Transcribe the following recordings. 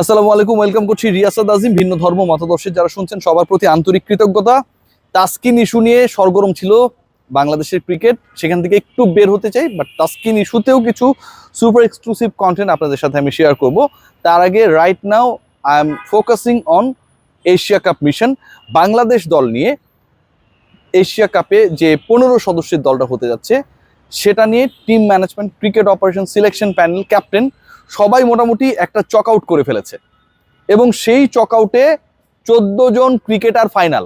আসসালামু আলাইকুম, ওয়েলকাম করছি রিয়াসাদ আজিম, ভিন্ন ধর্ম মতাদর্শের যারা শুনছেন সবার প্রতি আন্তরিক কৃতজ্ঞতা। তাস্কিন ইস্যু নিয়ে সরগরম ছিল বাংলাদেশের ক্রিকেট, সেখান থেকে একটু বের হতে চাই বাট তাস্কিন ইস্যুতেও কিছু সুপার এক্সক্লুসিভ কন্টেন্ট আপনাদের সাথে আমি শেয়ার করব। তার আগে right now I am focusing on Asia cup mission Bangladesh দল নিয়ে এশিয়া কাপে যে পনেরো সদস্যের দলটা হতে যাচ্ছে, সেটা নিয়ে team management cricket operation selection panel captain সবাই মোটামুটি একটা চক আউট করে ফেলেছে। এবং সেই চক আউটে চোদ্দ জন ক্রিকেটার ফাইনাল।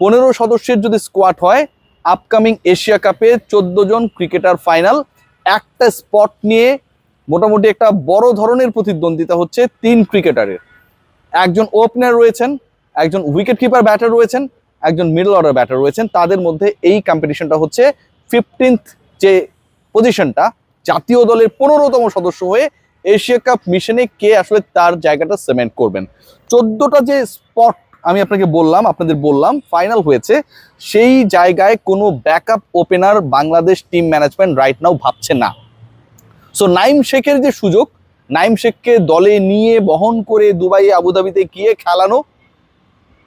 পনেরো সদস্যের যদি স্কোয়াড হয়, আপকামিং এশিয়া কাপে চোদ্দ জন ক্রিকেটার ফাইনাল। একটা স্পট নিয়ে মোটামুটি একটা বড় ধরনের প্রতিদ্বন্দ্বিতা হচ্ছে তিন ক্রিকেটারের। একজন ওপেনার রয়েছেন, একজন উইকেট কিপার ব্যাটার রয়েছেন, একজন মিডল অর্ডার ব্যাটার রয়েছেন। তাদের মধ্যে এই কম্পিটিশনটা হচ্ছে ফিফটিন্থ যে পজিশনটা জাতীয় দলের পনেরোতম সদস্য হয়ে এশিয়া কাপ মিশনে কে আসলে তার জায়গাটা সিমেন্ট করবেন? চোদ্দটা যে স্পট আমি আপনাকে বললাম, আপনাদের বললাম, ফাইনাল হয়েছে, সেই জায়গায় কোনো backup opener Bangladesh team management right now ভাবছে না। সো নাইম শেখের যে সুযোগ, নাইম শেখকে দলে নিয়ে বহন করে দুবাই, আবুধাবিতে গিয়ে খেলানো,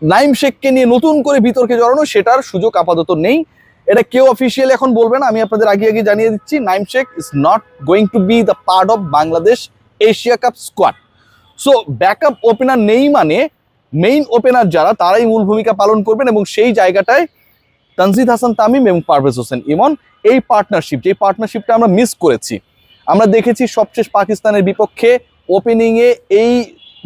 নাইম শেখকে নিয়ে নতুন করে বিতর্কে জড়ানো, সেটার সুযোগ আপাতত নেই। এটা কেউ অফিসিয়াল এখন বলবে না, আমি আপনাদের আগে আগে জানিয়ে দিচ্ছি Naim Sheikh is not going to be the part of Bangladesh Asia cup squad so backup opener নেই মানে মেইন ওপেনার যারা, তারাই মূল ভূমিকা পালন করবেন এবং সেই জায়গাটায় তানজিদ হাসান তামিম এবং পারভেজ হোসেন ইমন এই পার্টনারশিপ যে পার্টনারশিপটা আমরা মিস করেছি। আমরা দেখেছি সবশেষ পাকিস্তানের বিপক্ষে ওপেনিংয়ে এই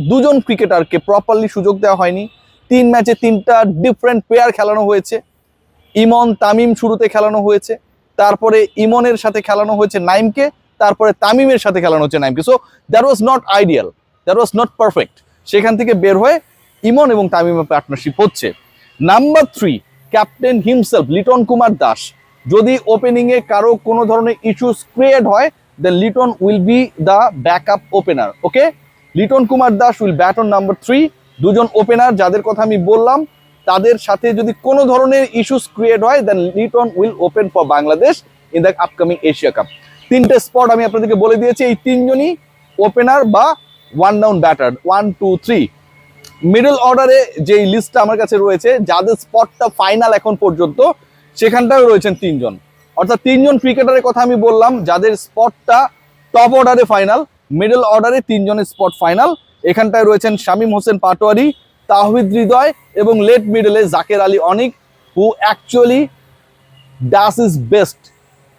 দুজন ক্রিকেটারকে প্রপারলি সুযোগ দেওয়া হয়নি। তিন ম্যাচে তিনটা ডিফারেন্ট প্লেয়ার খেলানো হয়েছে। ইমন তামিম শুরুতে খেলানো হয়েছে, তারপরে ইমনের সাথে খেলানো হয়েছে নাইমকে, তারপরে তামিমের সাথে খেলানো হচ্ছে নাইমকে। So that was not ideal that was not perfect সেখান থেকে বের হয়ে ইমন এবং তামিমের পার্টনারশিপ হচ্ছে। Number three captain himself Liton Kumar Das. যদি ওপেনিংয়ে কারও কোনো ধরনের ইস্যুস ক্রিয়েট হয় then Liton will be the backup opener okay Liton Kumar Das will bat on number three দুজন ওপেনার যাদের কথা আমি বললাম তাদের সাথে যদি কোনো ধরনের ইস্যুস ক্রিয়েট হয় then Liton will open for Bangladesh in the upcoming Asia cup তিনটে স্পট আমি আপনাদেরকে বলে দিয়েছি, এই তিনজনই ওপেনার বা one down batter one two three middle অর্ডারে যেই লিস্টটা আমার কাছে রয়েছে, যাদের স্পটটা ফাইনাল এখন পর্যন্ত সেখানটাও রয়েছেন তিনজন। অর্থাৎ তিনজন ক্রিকেটারের কথা আমি বললাম, যাদের স্পটটা টপ অর্ডারে ফাইনাল মিডল অর্ডারে তিনজনের স্পট ফাইনাল এখানটায় রয়েছেন শামীম হোসেন পাটোয়ারি তাহবিদ হৃদয় এবং late মিডলে Jaker Ali Anik who actually does is best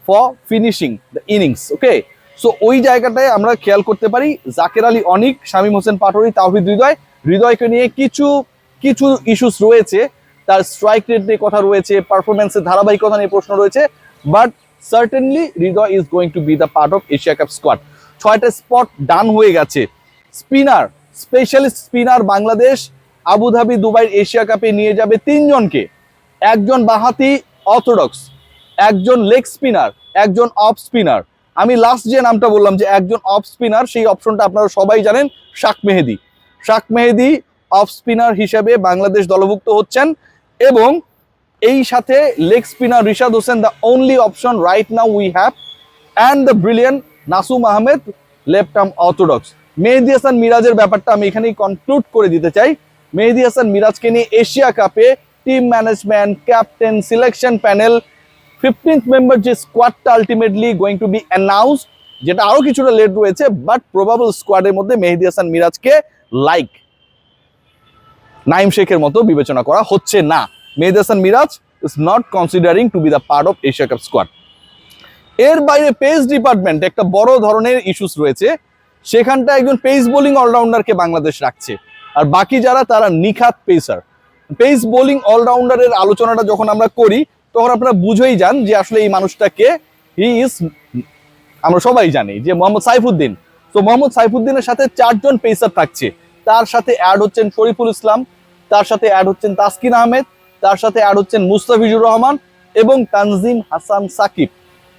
for finishing the innings okay so ওই জায়গাটায় আমরা খেয়াল করতে পারি, জাকের আলী অনিক, শামীম হোসেন পাটোয়ারি, তাহবিদ হৃদয়, হৃদয়কে নিয়ে কিছু কিছু ইস্যুস রয়েছে। তার স্ট্রাইক রেট নিয়ে কথা রয়েছে পারফরমেন্সের ধারাবাহিকতা নিয়ে প্রশ্ন রয়েছে but certainly Hridoy is going to be the part of Asia cup squad ছয়টা স্পট ডান হয়ে গেছে। Spinner specialist spinner Bangladesh Abu Dhabi Dubai Asia কাপে নিয়ে যাবে তিনজনকে। একজন বাহাতি অর্থোডক্স, একজন লেগ স্পিনার, একজন অফ স্পিনার। আমি লাস্ট যে নামটা বললাম যে একজন অফ স্পিনার, সেই অপশনটা আপনারা সবাই জানেন, শাক মেহেদি। শাক মেহেদি অফ স্পিনার হিসেবে বাংলাদেশ দলভুক্ত হচ্ছেন এবং এই সাথে leg spinner Rishad Hossain the only option right now we have and the brilliant Nasum Ahmed, left arm orthodox. Mehedi Hasan মিরাজের ব্যাপারটা আমি এখানেই কনক্লুড করে দিতে চাই। মেহেদি হাসান মিরাজকে নিয়ে এশিয়া কাপে team management captain selection panel fifteenth member যে স্কোয়াডটা ultimately going to be announce যেটা আরও কিছুটা লেট রয়েছে বাট প্রবাবল স্কোয়াডের মধ্যে মেহেদি হাসান, মিরাজকে লাইক নাইম শেখের মতো বিবেচনা করা হচ্ছে না। Mehedi Hasan, Miraz is not considering to be the part of Asia cup squad এর বাইরে পেস ডিপার্টমেন্ট একটা বড় ধরনের ইস্যুস রয়েছে। সেখানটা একজন পেস বোলিং অলরাউন্ডারকে বাংলাদেশ রাখছে। আর বাকি যারা, তারা নিখাত পেসার। পেস বোলিং অলরাউন্ডারের আলোচনাটা যখন আমরা করি, তখন আপনারা বুঝেই যান যে আসলে এই মানুষটাকে হি ইজ আমরা সবাই জানি যে মোহাম্মদ সাইফুদ্দিন। তো মোহাম্মদ সাইফুদ্দিনের সাথে চারজন পেসার থাকছে। তার সাথে অ্যাড হচ্ছেন শরীফুল ইসলাম, তার সাথে অ্যাড হচ্ছেন তাসকিন আহমেদ, তার সাথে অ্যাড হচ্ছেন মুস্তাফিজুর রহমান এবং তানজিম হাসান সাকিব।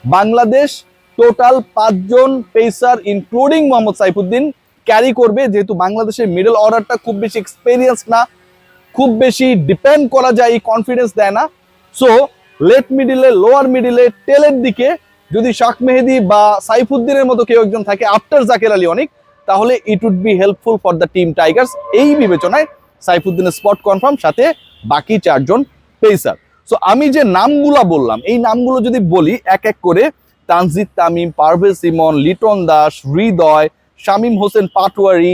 বাংলাদেশ টোটাল পাঁচজন pacer including Mohammad Saifuddin carry করবে, যেহেতু বাংলাদেশের মিডল অর্ডারটা খুব বেশি এক্সপেরিয়েন্স না, খুব বেশি ডিপেন্ড করা যায়, এই কনফিডেন্স দেয় না। সো লেট মিডিলে লোয়ার মিডিলে টেলের দিকে যদি শাক মেহেদি বা সাইফুদ্দিনের মতো কেউ একজন থাকে আফটার জাকের আলী অনেক, তাহলে it would be helpful for the team Tigers এই বিবেচনায় সাইফুদ্দিনের স্পট কনফার্ম সাথে বাকি চারজন পেসার সো আমি যে নামগুলো বললাম, এই নামগুলো যদি বলি, এক এক করে, তানজিদ তামিম, পারভেজ ইমন, লিটন দাস, হৃদয় শামীম হোসেন পাটোয়ারি,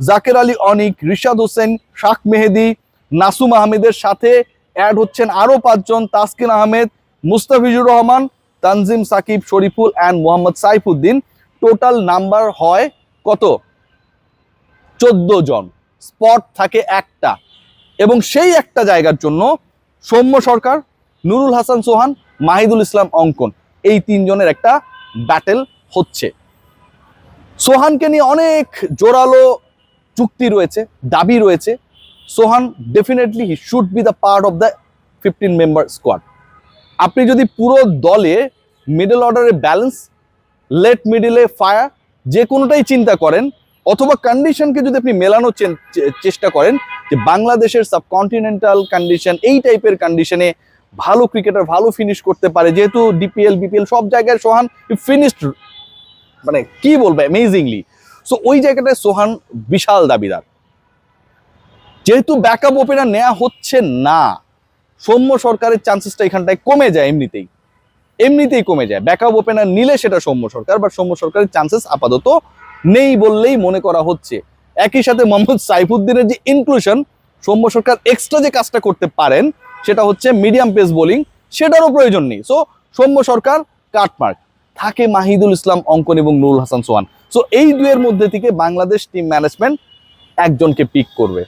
জাকের আলী অনিক, রিশাদ হোসেন শাক মেহেদি, নাসুম আহমেদের সাথে অ্যাড হচ্ছেন আরও পাঁচজন, Taskin Ahmed, Mustafizur Rahman, Tanzim Sakib, Shoriful and Mohammad Saifuddin. Total number হয় কত? চোদ্দ জন। স্পট থাকে একটা। এবং সেই একটা জায়গার জন্য সৌম্য সরকার, নুরুল হাসান সোহান, মাহিদুল ইসলাম অঙ্কন। এই তিনজনের একটা ব্যাটেল হচ্ছে। সোহানকে নিয়ে অনেক জোরালো চুক্তি রয়েছে, দাবি রয়েছে। Sohan definitely he should be the part of the fifteen member squad আপনি যদি পুরো দলে মিডল অর্ডারে ব্যালেন্স লেট মিডিলে ফায়ার যে কোনোটাই চিন্তা করেন, অথবা কন্ডিশনকে যদি আপনি মেলানোর চেষ্টা করেন, যে বাংলাদেশের সাবকন্টিনেন্টাল কন্ডিশন এই টাইপের কন্ডিশনে ভালো ক্রিকেটার ভালো ফিনিশ করতে পারে, যেহেতু ডিপিএল বিপিএল সব জায়গায় সোহান ফিনিশড মানে কি বলব? অ্যামেজিংলি সো ওই জায়গাটায় সোহান বিশাল দাবিদার। যেহেতু ব্যাকআপ ওপেনার নেওয়া হচ্ছে না, সৌম্য সরকারের চান্সেসটা এখানটায় কমে যায় এমনিতেই। এমনিতেই কমে যায়। ব্যাকআপ ওপেনার নিলে সেটা সৌম্য সরকার বা সৌম্য সরকারের চান্সেস আপাতত নেই বললেই মনে করা হচ্ছে। একই সাথে মোহাম্মদ সাইফুদ্দিনের যে ইনক্লুশন সৌম্য সরকার এক্সট্রা যে কাজটা করতে পারেন, সেটা হচ্ছে মিডিয়াম পেস বোলিং সেটারও প্রয়োজন নেই। So Soumya Sarkar cut mark. থাকে মাহিদুল ইসলাম, অঙ্কন এবং নুরুল হাসান সোহান। সো এই দুয়ের মধ্যে থেকে বাংলাদেশ টিম ম্যানেজমেন্ট একজনকে পিক করবে।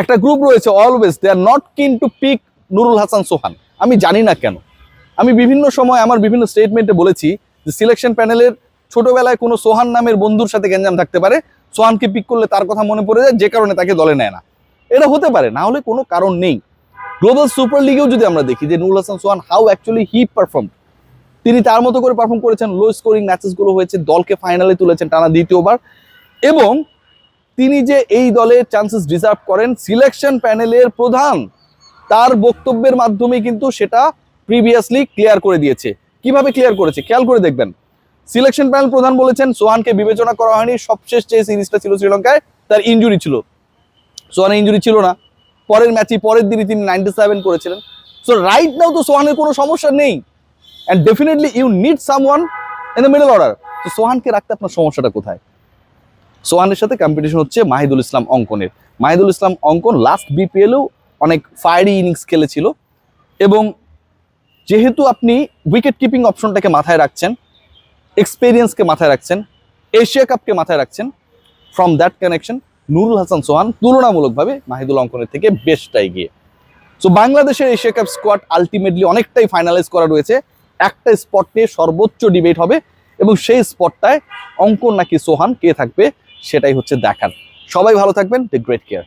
একটা গ্রুপ রয়েছে always they are not keen to pick Nurul Hasan Sohan. আমি জানি না কেন। আমি বিভিন্ন সময় আমার বিভিন্ন স্টেটমেন্টে বলেছি যে সিলেকশন প্যানেলের ছোটবেলায় কোনো সোহান নামের বন্ধুর সাথে গ্যাঞ্জাম থাকতে পারে। সোহানকে পিক করলে তার কথা মনে পড়ে যায়, যে কারণে তাকে দলে নেয় না। এটা হতে পারে, না হলে কোনো কারণ নেই। গ্লোবাল সুপার লিগেও যদি আমরা দেখি যে Nurul Hasan Sohan how actually he perform তিনি তার মতো করে পারফর্ম করেছেন লো স্কোরিং ম্যাচেসগুলো হয়েছে, দলকে ফাইনালে তুলেছেন টানা দ্বিতীয়বার। এবং তিনি যে এই দলের চান্সেস ডিজার্ভ করেন সিলেকশন প্যানেলের প্রধান তার বক্তব্যের মাধ্যমে কিন্তু সেটা প্রিভিয়াসলি ক্লিয়ার করে দিয়েছে। কীভাবে ক্লিয়ার করেছে? খেয়াল করে দেখবেন। সিলেকশন প্যানেল প্রধান বলেছেন, সোহানকে বিবেচনা করা হয়নি। সবশেষ যে সিরিজটা ছিল শ্রীলঙ্কায়, তার ইনজুরি ছিল। সোহানের ইঞ্জুরি ছিল না। পরের ম্যাচে পরের দিনই তিনি নাইনটি সেভেন করেছিলেন। সো রাইট নাও তো সোহানের কোনো সমস্যা নেই। And definitely you need someone in the middle order তো সোহানকে রাখতে আপনার সমস্যাটা কোথায়? সোহানের সাথে কম্পিটিশন হচ্ছে মাহিদুল ইসলাম অঙ্কনের। মাহিদুল ইসলাম অঙ্কন লাস্ট বিপিএলেও অনেক ফায়ারি ইনিংস খেলেছিল। এবং যেহেতু আপনি উইকেট কিপিং অপশনটাকে মাথায় রাখছেন এক্সপেরিয়েন্সকে মাথায় রাখছেন এশিয়া কাপকে মাথায় রাখছেন from that connection Nurul Hasan Sohan তুলনামূলকভাবে মাহিদুল অঙ্কনের থেকে বেশটাই গিয়ে সো বাংলাদেশের এশিয়া কাপ স্কোয়াড আলটিমেটলি অনেকটাই ফাইনালাইজ করা রয়েছে। একটা স্পট নিয়ে সর্বোচ্চ ডিবেট হবে এবং সেই স্পটটায় অঙ্কন নাকি সোহান কে থাকবে সেটাই হচ্ছে দেখার। সবাই ভালো থাকবেন দ্য গ্রেট কেয়ার